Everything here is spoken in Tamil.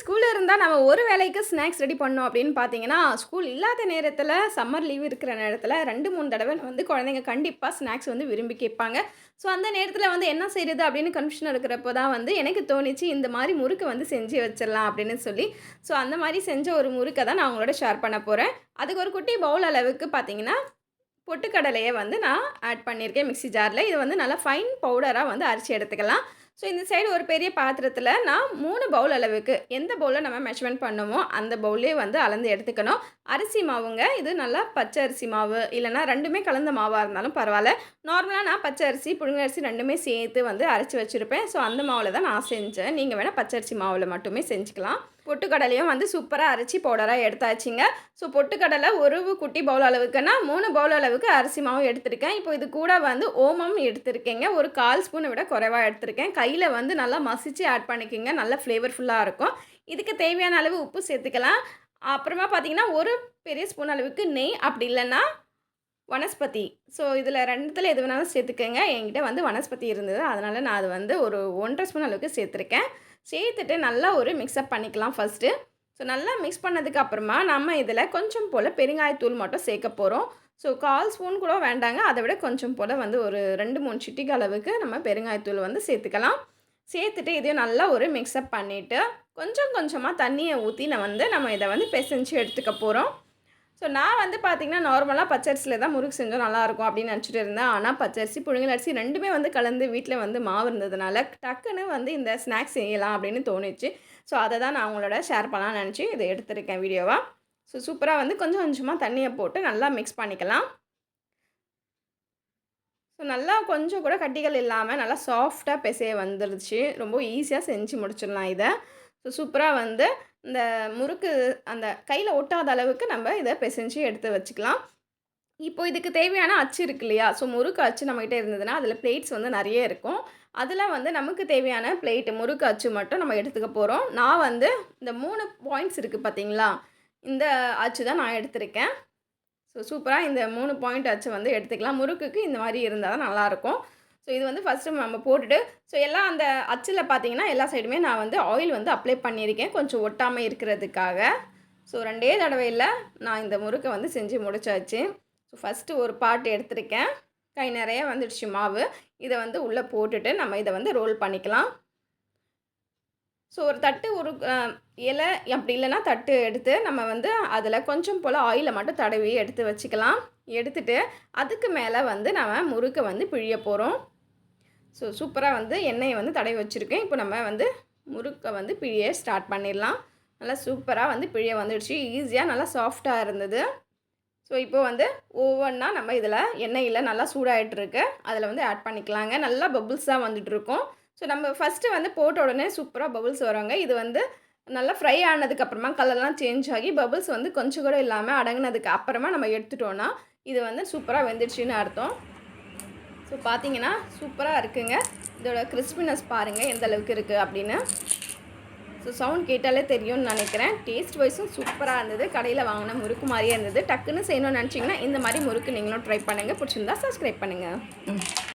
ஸ்கூல் இருந்தால் நம்ம ஒரு வேளைக்கு ஸ்நாக்ஸ் ரெடி பண்ணோம் அப்படின்னு பார்த்தீங்கன்னா ஸ்கூல் இல்லாத நேரத்தில் சம்மர் லீவ் இருக்கிற நேரத்தில் ரெண்டு மூணு தடவை வந்து குழந்தைங்க கண்டிப்பாக ஸ்நாக்ஸ் வந்து விரும்பி கேட்பாங்க. ஸோ அந்த நேரத்தில் வந்து என்ன செய்கிறது அப்படின்னு கன்ஃபியூஷன் இருக்கிறப்போ தான் வந்து எனக்கு தோணிச்சு இந்த மாதிரி முறுக்கு வந்து செஞ்சு வச்சிடலாம் அப்படின்னு சொல்லி. ஸோ அந்த மாதிரி செஞ்ச ஒரு முறுக்கை தான் நான் உங்களோட ஷேர் பண்ண போகிறேன் அதுக்கு ஒரு குட்டி பவுல் அளவுக்கு பார்த்தீங்கன்னா பொட்டுக்கடலையை வந்து நான் ஆட் பண்ணியிருக்கேன் மிக்ஸி ஜாரில் இது வந்து நல்லா ஃபைன் பவுடராக வந்து அரைச்சி எடுத்துக்கலாம். ஸோ இந்த சைடு ஒரு பெரிய பாத்திரத்தில் நான் மூணு பவுல் அளவுக்கு எந்த பவுலில் நம்ம மெஷர்மெண்ட் பண்ணுமோ அந்த பவுலே வந்து அளந்து எடுத்துக்கணும். அரிசி மாவுங்க இது நல்லா பச்சை அரிசி மாவு இல்லைனா ரெண்டுமே கலந்த மாவாக இருந்தாலும் பரவாயில்ல. நார்மலாக நான் பச்சை அரிசி புழுங்க அரிசி ரெண்டுமே சேர்த்து வந்து அரைச்சி வச்சுருப்பேன். ஸோ அந்த மாவில் தான் நான் செஞ்சேன். நீங்கள் வேணால் பச்சரிசி மாவில் மட்டுமே செஞ்சுக்கலாம். பொட்டுக்கடலையும் வந்து சூப்பராக அரைச்சி பவுடராக எடுத்தாச்சுங்க. ஸோ பொட்டுக்கடலை ஒரு குட்டி பவுல் அளவுக்குன்னா மூணு பவுல் அளவுக்கு அரிசி மாவு எடுத்திருக்கேன். இப்போ இது கூட வந்து ஓமம் எடுத்திருக்கேங்க. ஒரு கால் ஸ்பூனை விட குறைவாக எடுத்திருக்கேன். கையில் வந்து நல்லா மசிச்சு ஆட் பண்ணிக்கோங்க. நல்லா ஃப்ளேவர்ஃபுல்லாக இருக்கும். இதுக்கு தேவையான அளவு உப்பு சேர்த்துக்கலாம். அப்புறமா பார்த்தீங்கன்னா ஒரு பெரிய ஸ்பூன் அளவுக்கு நெய். அப்படி இல்லைன்னா வனஸ்பதி. ஸோ இதில் ரெண்டுத்தில் எது வேணாலும் சேர்த்துக்கோங்க. என்கிட்ட வந்து வனஸ்பதி இருந்தது. அதனால் நான் அது வந்து ஒரு ஒன்றரை ஸ்பூன் அளவுக்கு சேர்த்துருக்கேன். சேர்த்துட்டு நல்லா ஒரு மிக்ஸ்அப் பண்ணிக்கலாம் ஃபஸ்ட்டு ஸோ நல்லா மிக்ஸ் பண்ணதுக்கு அப்புறமா நம்ம இதில் கொஞ்சம் போல் பெருங்காயத்தூள் மட்டும் சேர்க்க போகிறோம் ஸோ கால் ஸ்பூன் கூட வேண்டாங்க. அதை விட கொஞ்சம் போல் வந்து ஒரு ரெண்டு மூணு சிட்டிக்கு அளவுக்கு நம்ம பெருங்காயத்தூள் வந்து சேர்த்துக்கலாம். சேர்த்துட்டு இதையும் நல்லா ஒரு மிக்ஸ்அப் பண்ணிவிட்டு கொஞ்சம் கொஞ்சமாக தண்ணியை ஊற்றி நம்ம வந்து நம்ம இதை வந்து பிசைஞ்சு எடுத்துக்க போகிறோம் ஸோ நான் வந்து பார்த்திங்கன்னா நார்மலாக பச்சரிசியில் தான் முறுக்கு செஞ்சோம் நல்லாயிருக்கும் அப்படின்னு நினச்சிட்டு இருந்தேன். ஆனால் பச்சரிசி புழுங்கல் அரிசி ரெண்டுமே வந்து கலந்து வீட்டில் வந்து மாவு இருந்ததுனால டக்குன்னு வந்து இந்த ஸ்நாக்ஸ் செய்யலாம் அப்படின்னு தோணுச்சு. ஸோ அதை தான் நான் உங்களோட ஷேர் பண்ணலாம்னு நினச்சி இதை எடுத்திருக்கேன் வீடியோவாக ஸோ சூப்பராக வந்து கொஞ்சம் கொஞ்சமாக தண்ணியை போட்டு நல்லா மிக்ஸ் பண்ணிக்கலாம். ஸோ நல்லா கொஞ்சம் கூட கட்டிகள் இல்லாமல் நல்லா சாஃப்டாக பிசைய வந்துருச்சு. ரொம்ப ஈஸியாக செஞ்சு முடிச்சிடலாம் இதை. ஸோ சூப்பராக வந்து இந்த முறுக்கு அந்த கையில் ஒட்டாத அளவுக்கு நம்ம இதை பிசைஞ்சு எடுத்து வச்சுக்கலாம். இப்போ இதுக்கு தேவையான அச்சு இருக்கு இல்லையா? ஸோ முறுக்கு அச்சு நம்மகிட்ட இருந்ததுன்னா அதில் பிளேட்ஸ் வந்து நிறைய இருக்கும். அதில் வந்து நமக்கு தேவையான பிளேட்டு முறுக்கு அச்சு மட்டும் நம்ம எடுத்துக்க போகிறோம் நான் வந்து இந்த மூணு பாயிண்ட்ஸ் இருக்குது பார்த்தீங்களா இந்த அச்சு தான் நான் எடுத்திருக்கேன். ஸோ சூப்பராக இந்த மூணு பாயிண்ட் அச்சு வந்து எடுத்துக்கலாம். முறுக்குக்கு இந்த மாதிரி இருந்தால் தான் நல்லாயிருக்கும் ஸோ இது வந்து ஃபஸ்ட்டு நம்ம போட்டுட்டு ஸோ எல்லாம் அந்த அச்சில் பார்த்தீங்கன்னா எல்லா சைடுமே நான் வந்து ஆயில் வந்து அப்ளை பண்ணியிருக்கேன். கொஞ்சம் ஒட்டாமல் இருக்கிறதுக்காக. ஸோ ரெண்டே தடவையில் நான் இந்த முறுக்கை வந்து செஞ்சு முடிச்சாச்சு. ஸோ ஃபஸ்ட்டு ஒரு பாட்டு எடுத்திருக்கேன். கை நிறைய வந்துடுச்சு மாவு. இதை வந்து உள்ளே போட்டுட்டு நம்ம இதை வந்து ரோல் பண்ணிக்கலாம். ஸோ ஒரு தட்டு ஒரு இலை அப்படி இல்லைன்னா தட்டு எடுத்து நம்ம வந்து அதில் கொஞ்சம் போல் ஆயிலை மட்டும் தடவி எடுத்து வச்சுக்கலாம். எடுத்துட்டு அதுக்கு மேலே வந்து நம்ம முறுக்கை வந்து பிழிய போகிறோம் ஸோ சூப்பராக வந்து எண்ணெயை வந்து தடவி வச்சுருக்கேன். இப்போ நம்ம வந்து முறுக்கை வந்து பிழிய ஸ்டார்ட் பண்ணிடலாம். நல்லா சூப்பராக வந்து பிழிய வந்துடுச்சு. ஈஸியாக நல்லா சாஃப்டாக இருந்தது. ஸோ இப்போ வந்து ஒவ்வொன்றா நம்ம இதில் எண்ணெயில் நல்லா சூடாகிட்டுருக்கு அதில் வந்து ஆட் பண்ணிக்கலாங்க. நல்லா பபுள்ஸாக வந்துட்டுருக்கோம். ஸோ நம்ம ஃபஸ்ட்டு வந்து போட்ட உடனே சூப்பராக பபுள்ஸ் வருவாங்க இது வந்து நல்லா ஃப்ரை ஆனதுக்கப்புறமா கலர்லாம் சேஞ்ச் ஆகி பபுள்ஸ் வந்து கொஞ்சம் கூட இல்லாமல் அடங்கினதுக்கு அப்புறமா நம்ம எடுத்துட்டோன்னா இது வந்து சூப்பராக வெந்துடுச்சின்னு அர்த்தம். ஸோ பார்த்தீங்கன்னா சூப்பராக இருக்குங்க. இதோட கிறிஸ்பினஸ் பாருங்கள் எந்த அளவுக்கு இருக்குது அப்படின்னு. ஸோ சவுண்ட் கேட்டாலே தெரியும்னு நினைக்கிறேன். டேஸ்ட் வைஸும் சூப்பராக இருந்தது. கடையில் வாங்கின முறுக்கு மாதிரியே இருந்தது. டக்குன்னு செய்யணும்னு நினச்சிங்கன்னா இந்த மாதிரி முறுக்கு நீங்களும் ட்ரை பண்ணுங்கள் பிடிச்சிருந்தா சப்ஸ்கிரைப் பண்ணுங்கள்